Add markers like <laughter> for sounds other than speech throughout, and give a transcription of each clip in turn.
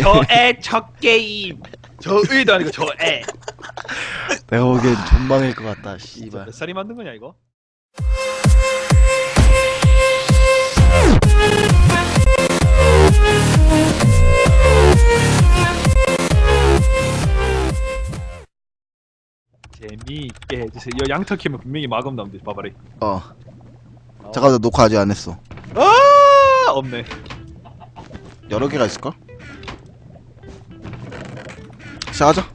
<laughs> 저애 첫 게임 저 의도 아니고 저 애 <laughs> 내가 보기엔 존망일 것 같다 씨발 몇 살이 만든 거냐 이거? 재미있게 해주세요. 이 양털 키면 분명히 마검 나오는데 봐봐라. 어 잠깐 나 녹화 아직 안 했어 아 없네. 여러 개가 있을걸? 시작하자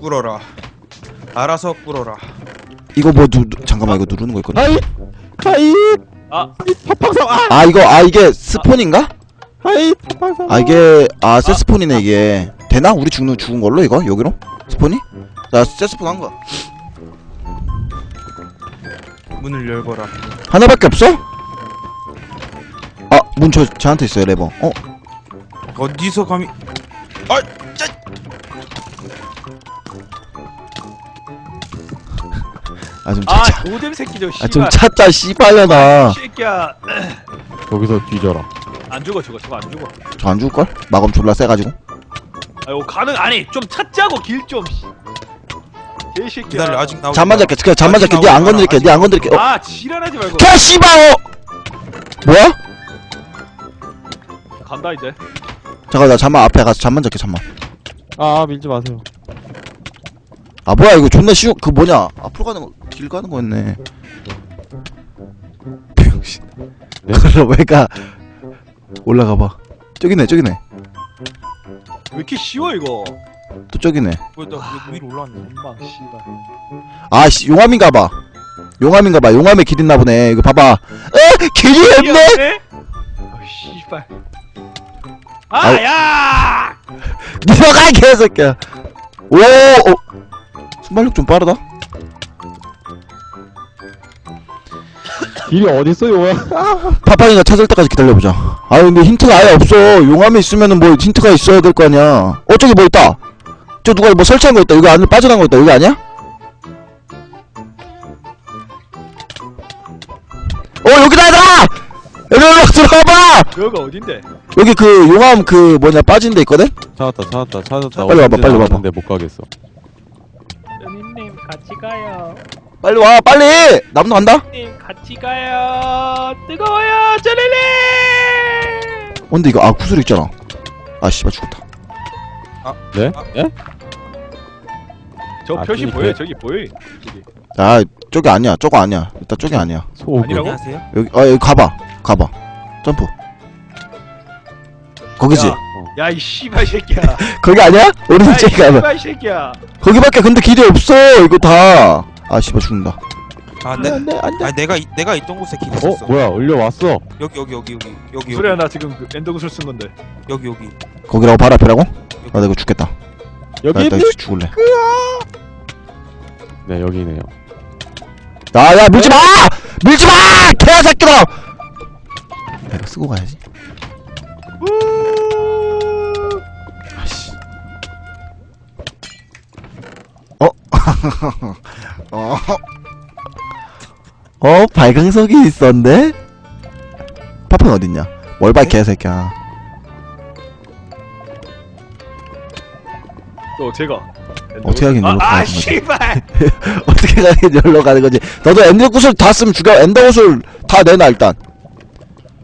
꿇어라. 알아서 꿇어라. 이거 뭐 누, 누 잠깐만 이거 누르는 거 있거든 하이 하이 아 팝팡성 아아 이거 아 이게 스폰인가? 하이 팝팡성 아 이게 아 세스폰이네 이게 되나? 우리 죽는 죽은 걸로 이거 여기로? 스폰이? 나 세스폰 한 거야 문을 열거라. 하나밖에 없어? 아문 저 저한테 있어요 레버 어? 어디서 감히? 아, 짜. 아좀 아, 찾자 노잼 새끼 저아 씨발. 좀 찾자 씨발려나 새끼야. <clears throat> 거기서 뒤져라 안 죽어 저거 저거 안 죽어. 저 안 죽을걸? 마검 졸라 세가지고 아유 가능 아니 좀 찾자고 길 좀. 개새끼야. 기다려. 아직 나오지. 잠만 마. 잡게 그냥 잠만 아직 잡게 니안 나오지 건드릴게 마라. 니안 건드릴게 어? 아 지랄하지 말고 개 씨발 어! 뭐야? 간다 이제. 잠깐 나 잠만 앞에 가서 잠만 잡게 잠만. 아 밀지 마세요. 아 뭐야 이거 존나 쉬워 그 뭐냐? 앞으로 가는 거 길 가는 거였네. 병신. 네? 그럼 왜가 올라가 봐. 저기네 저기네. 왜 이렇게 쉬워 이거? 또 저기네. 왜, 나 왜, 위로 올라왔네. 금방 씨발. 아씨 용암인가 봐. 용암인가 봐. 용암의 길 있나 보네. 이거 봐봐. 에? 길이 없네? 어 <laughs> 씨발. 아우. 아야! 니가 가 개새끼야 오 어. 순발력 좀 빠르다 길이 어딨어 요야 <laughs> 파파이가 찾을 때까지 기다려보자 아 근데 힌트가 아예 없어 용암에 있으면은 뭐 힌트가 있어야 될 거 아니야 어 저기 뭐 있다 저 누가 뭐 설치한 거 있다 여기 안에 빠져나간 거 있다 여기 아니야? 어 여기다 얘들아! 여기 들어가봐! 여기가 어딘데? 여기 그 용암 그 뭐냐 빠진 데 있거든? 찾았다 찾았다 찾았다 빨리 와봐, 빨리 와봐. 근데 못 가겠어 연인님 같이 가요. 빨리 와 빨리! 남도 간다? 님 같이 가요. 뜨거워요! 어, 근데 이거 아 구슬 있잖아 아 씨발 죽었다 네? 아. 예? 저 아, 표시 저기 보여? 그- 저기 보여? 저기. 아 저기 아니야 저거 아니야 일단 저기 아니야 아니라고? 안녕하세요. 여기 아 여기 가봐 가봐 점프 거기지? 야, 야, 이 씨발 새끼야. <laughs> 거기 아니야? 야, 이 오른쪽 가봐 씨발 새끼야. 거기밖에 근데 길이 없어 이거 다아 씨발 죽는다 아, 내, 안돼 안돼 아, 내가 이- 내가 있던 곳에 길이 어? 있었어. 뭐야 올려 왔어 여기 여기 여기 여기 여기 소리야 나 지금 그 엔더 구슬 쓴 건데. 여기 여기. 거기라고 바로 앞이라고? 아, 나 이거 죽겠다. 나, 여기 나 이거 죽을래. 네 여기네요 야, 야, 밀지 마! 밀지 마! 개새끼들아! 내가 쓰고 가야지. 아씨. 어? <laughs> 어? 어? 발광석이 있었네? 파판 어딨냐? 뭘 봐, 개새끼야. 또 제가. 엔더 어떻게 하긴 이렇게 아, 아 하는 거지. 씨발. <laughs> 어떻게 가긴 열로 가는 거지. 너도 엔더 구슬 다 쓰면 죽여. 엔더 구슬 다 내놔 일단.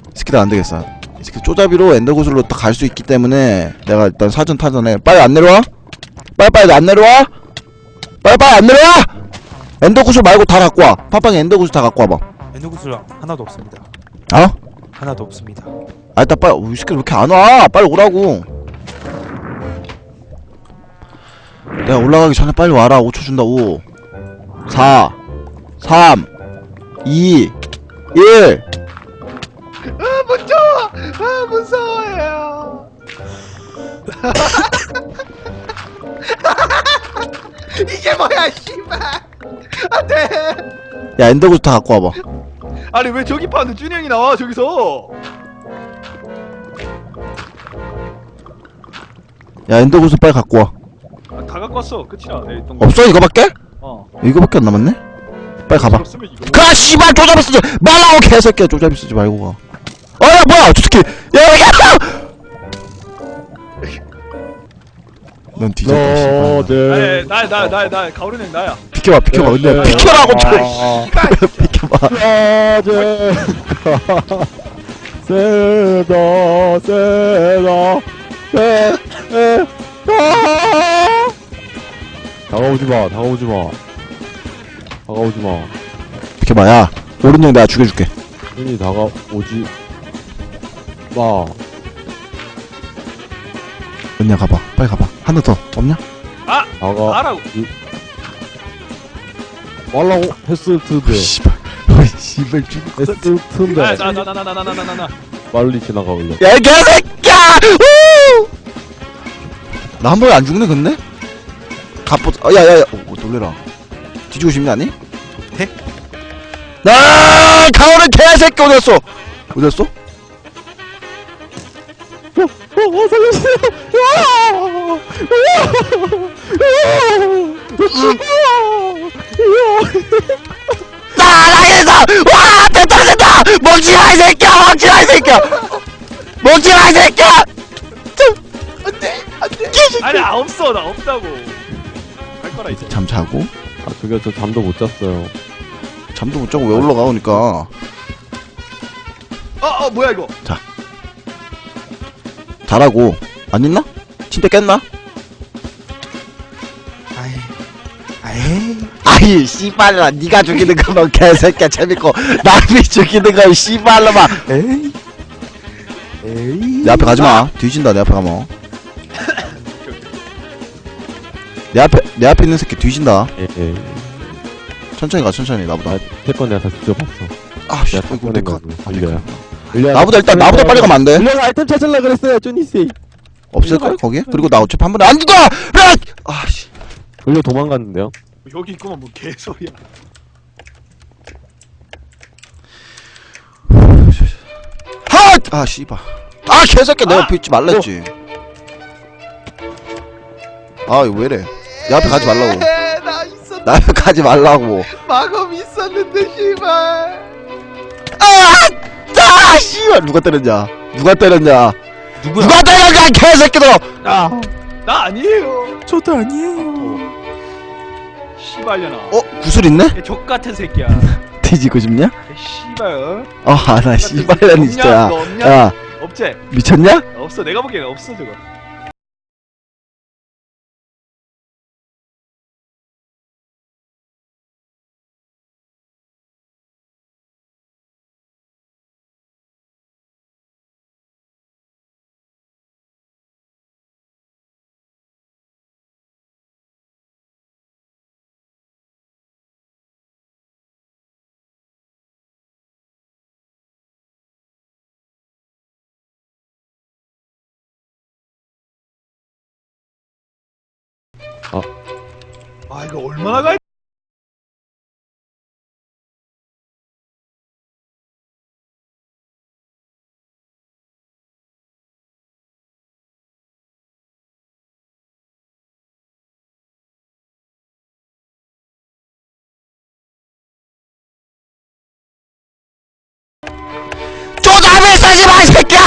이 새끼들 안 되겠어. 이 새끼 쪼잡이로 엔더 구슬로 딱 갈 수 있기 때문에 내가 일단 사전 타전에 빨리 안 내려와. 빨리 빨리 안 내려와. 빨리 빨리 안 내려와. 엔더 구슬 말고 다 갖고 와. 팟빵에 엔더 구슬 다 갖고 와봐. 에누 구슬 하나도 없습니다. 어? 하나도 없습니다. 아 일단 빨리 어, 이 새끼 왜 이렇게 안 와? 빨리 오라고. 내가 올라가기 전에 빨리 와라. 5초 준다. 5 4 3 2 1 아 무서워. 아 무서워요. <laughs> 이게 뭐야 씨발. 안 돼. 야 엔더구스 다 갖고 와봐 아니 왜 저기 파는데 준이 형이 나와 저기서? 야 엔더구스 빨리 갖고 와 아, 다 갖고 왔어. 끝이야. 내 있던 뭐. 없어? 이거밖에? 어. 이거밖에 안 남았네? 빨리 가봐. 가 그, 아, 뭐. 씨발 쪼잡이 쓰지 말라고 개새끼야. 쪼잡이 쓰지 말고 가. 어야 뭐야? 저 새끼 야야넌 뒤져 다시나나나나 가오르는 나야. 비켜봐 비켜봐. 근데 비켜라고 저 비켜봐. 너들 세다 세다 세 다가오지 마, 다가오지 마. 다가오지 마. 비켜봐, 야. 오른쪽 내가 죽여줄게. 눈이 다가오지 마. 언니야, 가봐. 빨리 가봐. 하나 더. 없냐? 아! 다가. 가라고. 말라고 했을 텐데. 아, 씨발. <laughs> 어이, 씨발. 죽을 것 했을 나나 나 나 나나 아, 나나. 빨리 지나가 올려. 야, 개새끼야! 우! 나한 번에 안 죽네, 근데? 갑옷, 아, 야, 야, 야, 어, 놀래라. 뒤지고 싶니, 아니? 해? 나, 가오는 개새끼 어디였어? 어디였어? 어, 살려주세요! 나, 나겠어! 와, 배 떨어진다! 먹지마, 이 새끼야! 먹지마, 이 새끼야! 먹지마, 이 새끼야! 좀, 안 돼, 안 돼. 개새끼. 아니 아, 없어 나 없다고 잠 자고? 아, 저기요, 저 잠도 못 잤어요. 잠도 못 자고 왜 올라가오니까. 어 어 뭐야 이거 자라고. 안 있나? 침대 깼나? 아이 아이 아이 씨발라 니가 죽이는 거면 개새끼야 재밌고 남이 죽이는 거 씨발라마 에이 에이 내 앞에 가지마 뒤진다 내 앞에 가면 내 앞에 내 앞에 있는 새끼 뒤진다 예, 예. 천천히 가 천천히 나보다 아, 태권 내가 다시 뒤져봤어. 아씨 내가 이거 태권 내거 해가지고. 일려야. 일려야. 나보다 일단 나보다 빨리 가면 안 돼 일려가 아이템 찾으려 그랬어요, 쪼니씨. 없을걸 거기에 그리고 나 어차피 한 번에 안 죽어 으악! 아 씨 일려 도망갔는데요. 여기 있구만 뭐 개소리야 하! 아 씨발 아 개새끼 내 옆에 있지 말랬지 아 이거 왜래 내 앞에 가지 말라고 나 있었 나 앞에 가지 말라고 마검 있었는데 씨발 아! 아! 씨발 누가 때렸냐? 누가 때렸냐? 누구야 누가 때렸냐? 개새끼들! 아나 아니에요 저도 아니에요 씨발려나 어? 구슬 있네? 족 같은 새끼야 <laughs> 뒤지고 싶냐? 개 씨발 어? 어, 아, 나 씨발년이 진짜. 너 없냐? 야, 없지? 미쳤냐? 없어 내가 보기엔 없어 저거 아 이거 얼마나 갈 쪼잡이 쓰지 마, 이 새끼야!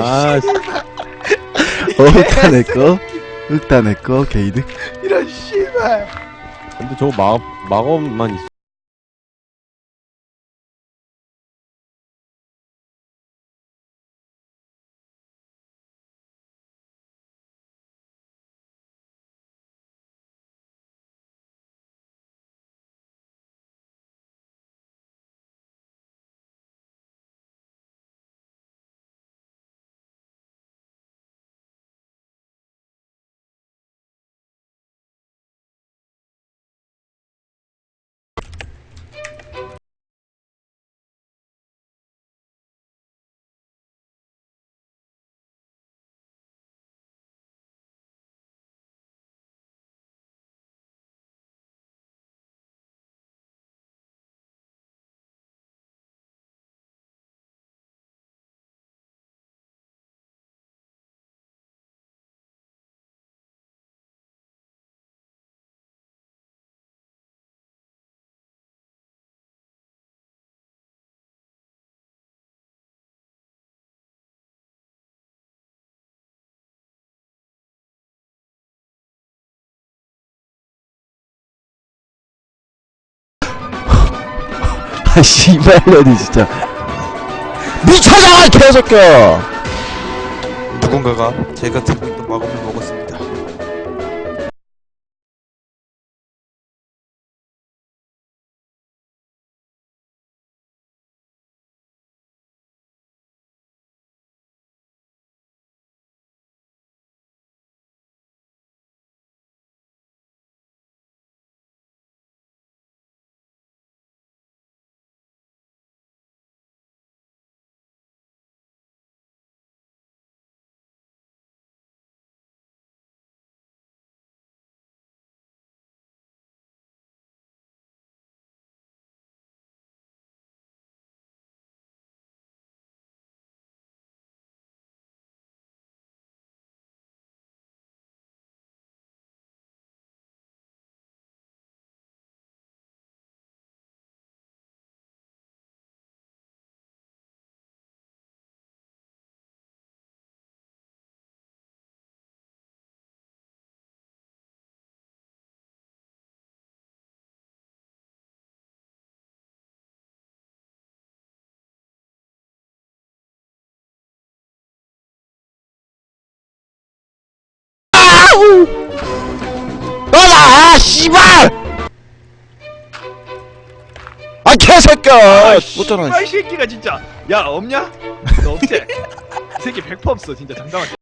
아, 씨. 어, 흑다 내꺼. 흑다 내꺼, 게이드. 이런 씨발 근데 저거 마, 마검만 있어. 아 씨발년이 진짜. 미쳐잖아 개새끼야! 누군가가 제가 들고 있던 마검을 먹었습니다. 너나 씨발! 아 개새끼야. 못잖아 씨발 새끼가 진짜. 야 없냐? 너 없지? 이 <laughs> 새끼 100% 없어 진짜. 장담할게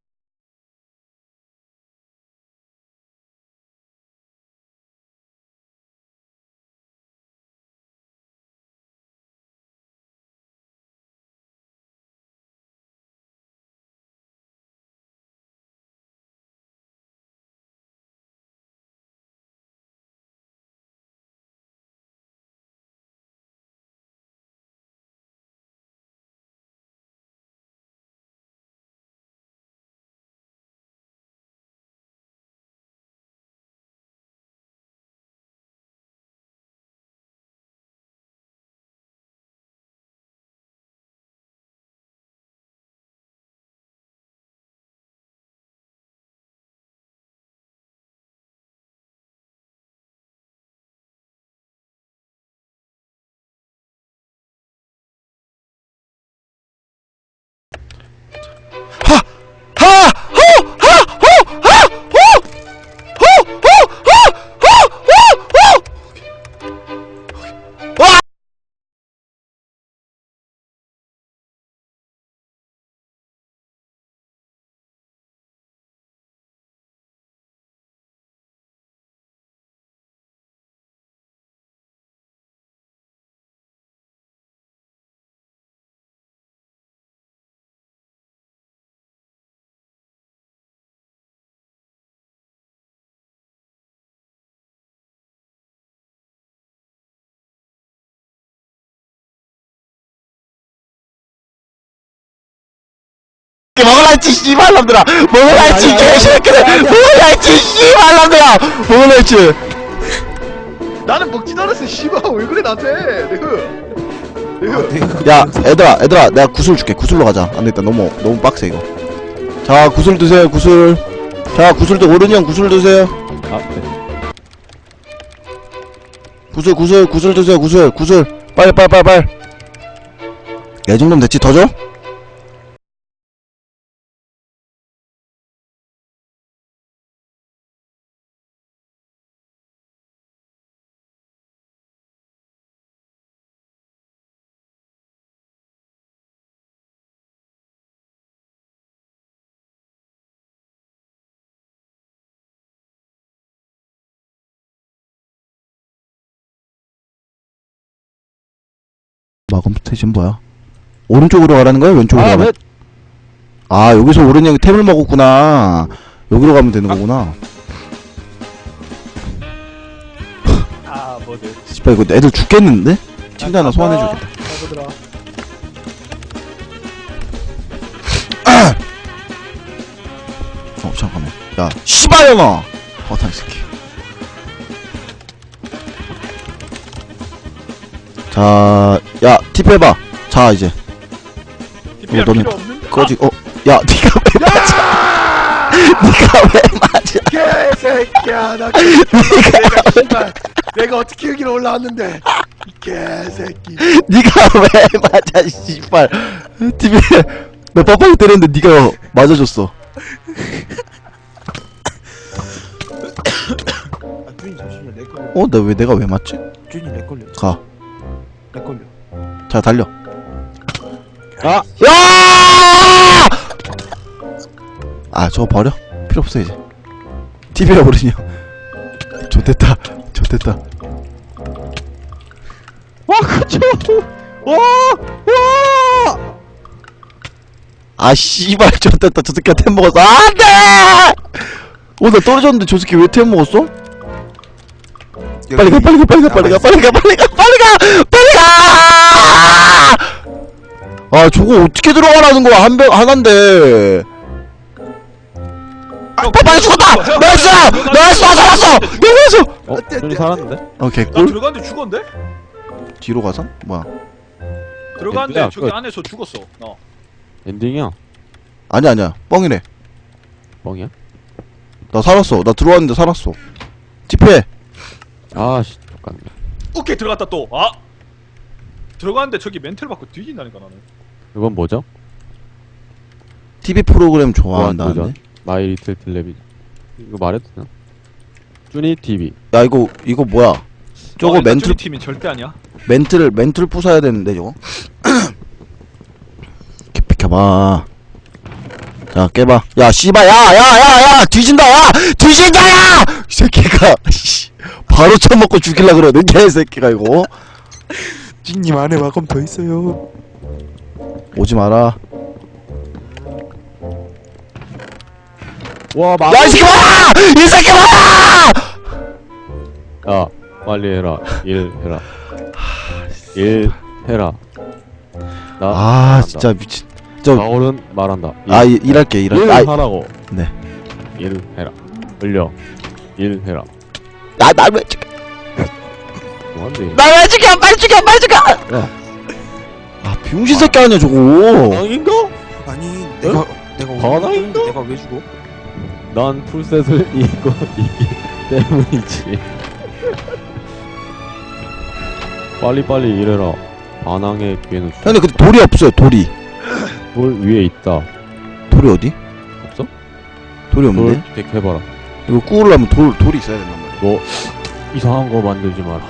했지 씨발놈들아. 먹을라 했지 개새끼들. 먹을라 했지 씨발놈들아. 먹을라 했지. 나는 먹지도 않았어 씨발. 왜 그래 나한테? 내그 내그 야 얘들아 얘들아 내가 구슬 줄게. 구슬로 가자. 안되겠다. 너무 너무 빡세 이거. 자 구슬 드세요 구슬. 자 구슬도 오른이 형 구슬 드세요. 아, 네. 구슬 구슬 구슬 드세요 구슬 구슬. 빨리 빨리 빨리 빨리. 정도면 됐지? 더 줘? 마검 스테이션 뭐야? 오른쪽으로 가라는 거야? 왼쪽으로 아, 가라? 왜? 아 여기서 오른이 형이 템을 먹었구나 여기로 가면 되는 거구나 아 뭐들 씨발 이거 애들 죽겠는데? 침대 하나 소환해줘야겠다 가보더라 어 잠깐만 야 씨발년아 버탄 새끼 자 야 팁 해봐. 자 이제. TPR 너는 필요 없는데? 꺼지 어 야 니가 왜 맞아? <laughs> 니가 왜 맞아? 개새끼야 나 <laughs> 내가 씨발 내가 어떻게 여기로 올라왔는데? 이 개새끼. 니가 왜 맞아 씨발? TV 나 빡빡이 때렸는데 니가 맞아줬어. 아 준이 잠시만 내 걸려 어? 나 왜 내가 왜 맞지? 준이 내 걸려 가. 내 걸려 자 달려 아! 야! 아 저거 버려? 필요 없어 이제 TV가 버리냐 좋됐다 좋됐다 와 그쵸 와! 와! 아 씨발 좋됐다 저 새끼가 템 먹었어 안 돼 어 나 떨어졌는데 저 새끼 왜템 먹었어? 빨리 가 빨리 가 빨리 가 빨리 가 빨리 가 빨리 가 빨리 가 빨리 가! 아 저거 어떻게 들어가라는 거야 한병 하나인데 아 빨리 죽었다 나이스 나이스 살았어 나이스 어? 눈이 살았는데? 어 나 개꿀 들어갔는데 죽었는데? 뒤로 가서 뭐야 들어갔는데 야, 저기 그거- 안에서 죽었어 어 엔딩이야 아니야 아니야 뻥이래 뻥이야? 나 살았어 나 들어왔는데 살았어 집회 아씨 똑같네. 오케이 들어갔다 또 아! 들어갔는데 저기 멘탈 받고 뒤진다니까 나는. 이건 뭐죠? TV 프로그램 좋아한다는데? 도전 마이 리틀 텔레비전 이거 말해도 되나? 쭈니 TV 야 이거 이거 뭐야? 저거 어, 멘트 팀이 절대 아니야. 멘트를 멘트를 부숴야 되는데 저거? <clears throat> 이렇게 비켜봐 자 깨봐. 야 씨발 야야야야 뒤진다 야! 뒤진다 야 이 새끼가 씨. 바로 쳐먹고 죽일라 그러네 개새끼가 이거. 준님 안에 마검 더 있어요. 오지 마라. 와 마... 야이 새끼 봐라! 이 새끼 봐라! 야 빨리 해라. 일 해라. 일 해라. 나 아. 진짜 미친 저 가오른 말한다 일, 아 일, 일할게 일 일할게 아, 하라고 네. 일 해라 올려 일 해라 나, 나 왜, 죽여, 뭐한데 나왜 죽여, 빨리 죽여, 빨리 죽여! 야. 아, 병신 새끼 아니야, 저거. 아닌가? 아니 내가 내가 바나인가? 내가 왜 죽어? 난 풀셋을 <laughs> 이고 있기 때문이지 빨리빨리 일해라 반항의 기회는 주 형님, 근데 돌이 없어요, 돌이. 돌 위에 있다 돌이 어디? 없어? 돌이 돌 없는데? 택해봐라 이거 구우려면 돌, 돌이 있어야 된단 말이야. 너 이상한 거 만들지 마라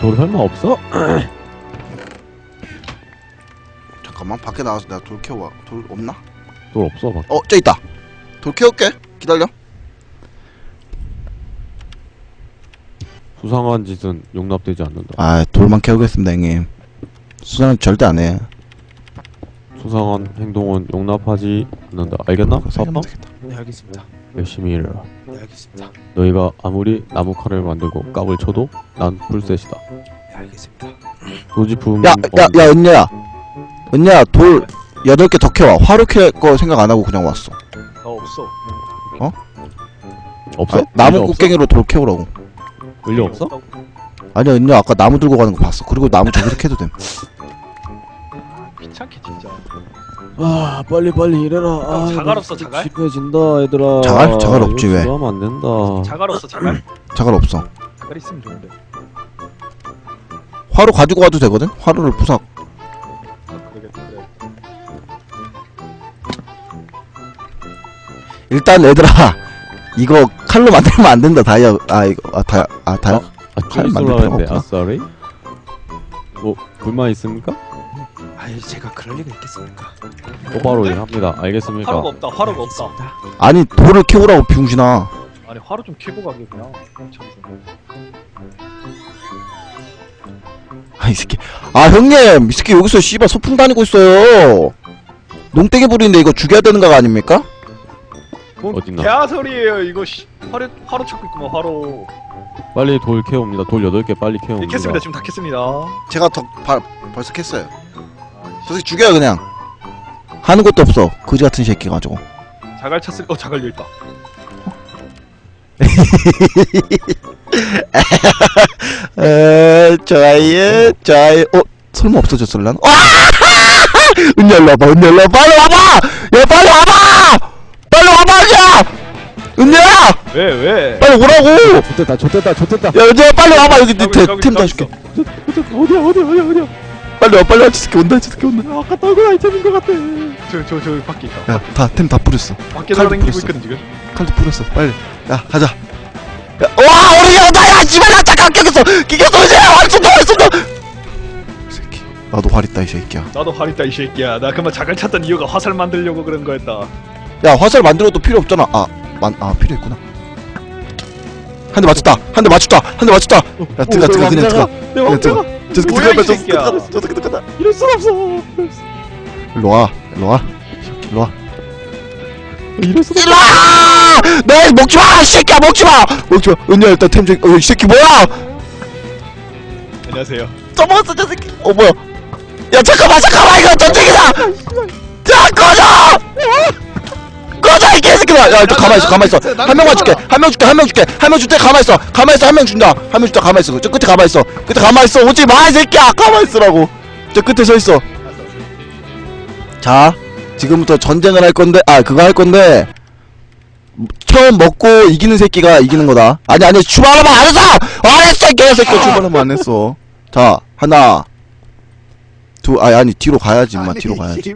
돌 설마 없어? <clears throat> 잠깐만, 밖에 나가서 내가 돌 캐와. 돌 없나? 돌 없어 막 어, 저 있다. 돌 캐올게. 기다려. 수상한 짓은 용납되지 않는다 아, 돌만 캐오겠습니다, 형님. 수사는 절대 안 해. 수상한 행동은 용납하지 않는다 알겠나? 사파? 네 알겠습니다 열심히 일해라 네 알겠습니다 너희가 아무리 나무 칼을 만들고 깝을 쳐도 난 풀셋이다 네 알겠습니다 소지품 야, 야, 야, 은야야. 은야야, 돌 여덟 개 더 캐와. 화로 캐거 생각 안 하고 그냥 왔어. 나 없어 없어? 아, 나무 없어? 곡괭이로 돌 캐오라고. 의료 없어? 아니야, 은야 아까 나무 들고 가는 거 봤어. 그리고 나무 저기서 캐도 됨. 귀찮게 진짜 아 빨리 빨리 일해라 아, 자갈 없어, 자갈? 집해진다 얘들아 자갈? 자갈 없지, 이거 왜? 하면 안 된다 자갈 없어 <clears throat> 자갈 자갈 없어. 자갈 있으면 좋은데 화로 가지고 와도 되거든? 화로를 부숴. 아 그러겠다 그래 일단 얘들아 이거 칼로 만들면 안 된다 다이아 아 이거 아 다이아 아 다이아 어? 아 칼 만들 필요가 없구나. 아 쏘리 뭐 불만 있습니까? 아니 제가 그럴 리가 있겠습니까 똑바로 일합니다 알겠습니까? 화로가 없다 화로가 없다. 아니 돌을 캐오라고 병신아 아니 화로 좀 캐고 가게 그냥 참 좀. 아이 새끼 아 형님 이 새끼 여기서 씨발 소풍 다니고 있어요 농땡이 부리는데 이거 죽여야 되는 거 아닙니까? 뭔 어딨나? 개소리예요 이거 씨 화로 화로 찾고 있구만 화로 빨리 돌 캐옵니다. 돌 8개 빨리 네, 캐옵니다. 캤습니다. 지금 다 캤습니다. 제가 더 바, 벌써 캤어요. 저 새끼 죽여요 그냥. 하는 것도 없어. 거지 같은 새끼 가지고. 자갈 찼을 어 자갈 열다. <laughs> 에 좋아요 좋아요. 어 설마 없어졌을라나? 와 <laughs> 은열로 와봐 은열로 와봐. 빨리 와봐! 야 빨리 와봐! 빨리 와봐 야 은재야! 왜 왜? 빨리 오라고! 좋됐다 좋됐다 좋됐다. 야 은재야 빨리 와봐 여기 여기, 템 여기, 템다 여기 줄게 좋됐다 어디야 어디야 어디야 어디야? 빨리 와 빨리 와 지스키 온다 지스키 온다. 야, 아까 떨군 아이템인 것 같아. 저 저 저 밖에 있다. 야 다 템 다 뿌렸어. 밖에 칼도 돌아다니고 뿌렸어. 있거든 지금. 칼도 뿌렸어 빨리. 야 가자. 야, 와 우리 형다 야 씨발 나 잠깐 껴겼어. 끼겼어 이제 완전 더이 새끼. 나도 활 있다 이 새끼야. 나도 활 있다 이 새끼야. 나 그만 작을 찾던 이유가 화살 만들려고 그런 거였다. 야 화살 만들어도 필요 없잖아. 아 만 아 필요했구나 한 대 맞췄다 한 대 맞췄다 한 대 맞췄다 야 들어가 들어가 그냥 들어가 내 그냥 왕자가 들어가 저 새끼 뭐야, 이저 새끼 새끼야. 들어가 저 새끼 들어가 이럴 순 없어 일로 와 일로 와 일로 와 이럴 순 없어 일로 와! 내 먹지 마! 이 새끼야 먹지 마! 먹지 마! 은야 일단 템 좀, 어, 이 새끼 뭐야! 안녕하세요. 써먹었어 저 새끼. 어 뭐야? 야 잠깐만 잠깐만 이거 전쟁이다! 이 개새끼야! 야 일단 가만 있어 가만 있어. 한 명만 줄게 한명 줄게 한 명 줄게. 한 명 줄게 가만 있어. 가만 있어 한 명 준다. 한 명 준다 가만 있어. 저 끝에 가만 있어. 끝에 가만 있어. 오지 마 이 새끼야. 가만 있으라고. 저 끝에 서 있어. 자 지금부터 전쟁을 할 건데 아 그거 할 건데 처음 먹고 이기는 새끼가 이기는 거다. 아니 아니 출발하면 안 했어! 안 했어 이 개새끼! 출발하면 안 했어. 자 하나 둘 아니 아니 뒤로 가야지 임마 뒤로 가야지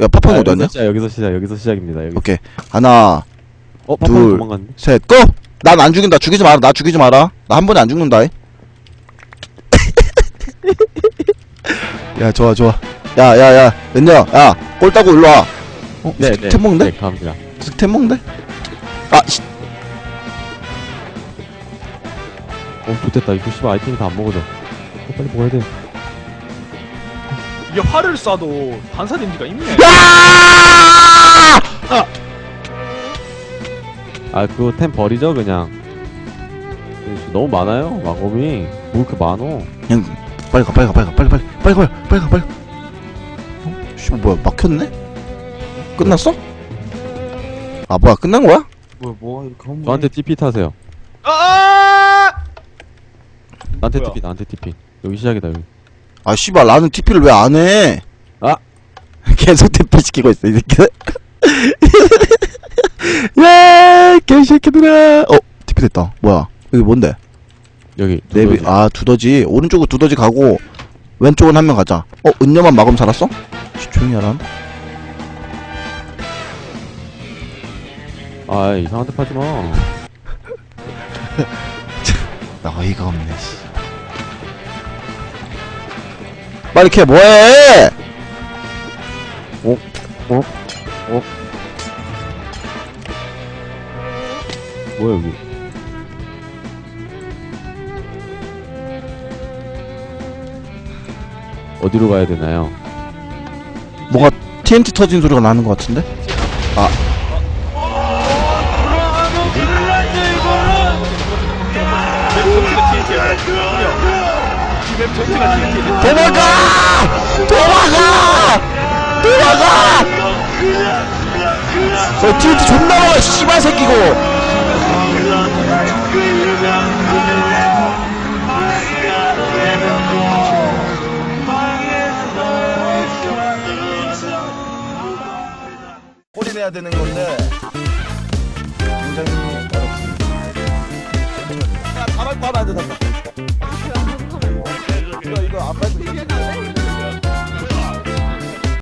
야 파판이 어디 갔냐 여기서 시작 여기서 시작 여기서 시작입니다 여기 오케이. 하나 어 파파 둘. 도망갔네? 셋 고! 난 안 죽인다. 죽이지 마라. 나 죽이지 마라. 나 한 번에 안 죽는다. <laughs> 야 좋아 좋아. 야야야. 은녀 야 꼴 따고 일로와. 어? 네 네. 템 먹는데? 네 갑니다. 템 먹는데? 아 씨. 어 좋됐다. 이거 씨발 아이템이 다 안 먹어져. 어, 빨리 먹어야 돼 이게 활을 쏴도 반사 데미지가 있네. 야! 아 그거 템 버리죠 그냥 너무 많아요 마검이 뭐 이렇게 많어 그냥 빨리 가 빨리 가 빨리 가 빨리 빨리 빨리 가 빨리 가 빨리 가. 어? 씨 뭐야 막혔네? 끝났어? 아 뭐야 끝난 거야? 뭐야 뭐야 이렇게 한 저한테 TP 타세요 아! 나한테 뭐야? TP 나한테 TP 여기 시작이다 여기 아 씨발 나는 TP를 왜 안 해? 아. <laughs> 계속 TP 시키고 있어 이 새끼. 야 <laughs> 개새끼들아. 어 TP 됐다. 뭐야 여기 뭔데? 여기 네비 두더지. 아 두더지 오른쪽으로 두더지 가고 왼쪽은 한 명 가자. 어 은녀만 마검 살았어? 씨, 조용히 하라. 아 이상한 데 파지 마 <laughs> 나 어이가 없네. 씨. 빨리 캐 뭐해? 뭐야 여기 어디로 가야 되나요? 뭐가 TNT 터진 소리가 나는 것 같은데? 맵 도망가! 도망가! 도망가! 어, TNT 존나 많아, 씨발 새끼고! 홀인해야 되는 건데 굉장히 어렵습니다. 야, 가만 가만 안 된다. 이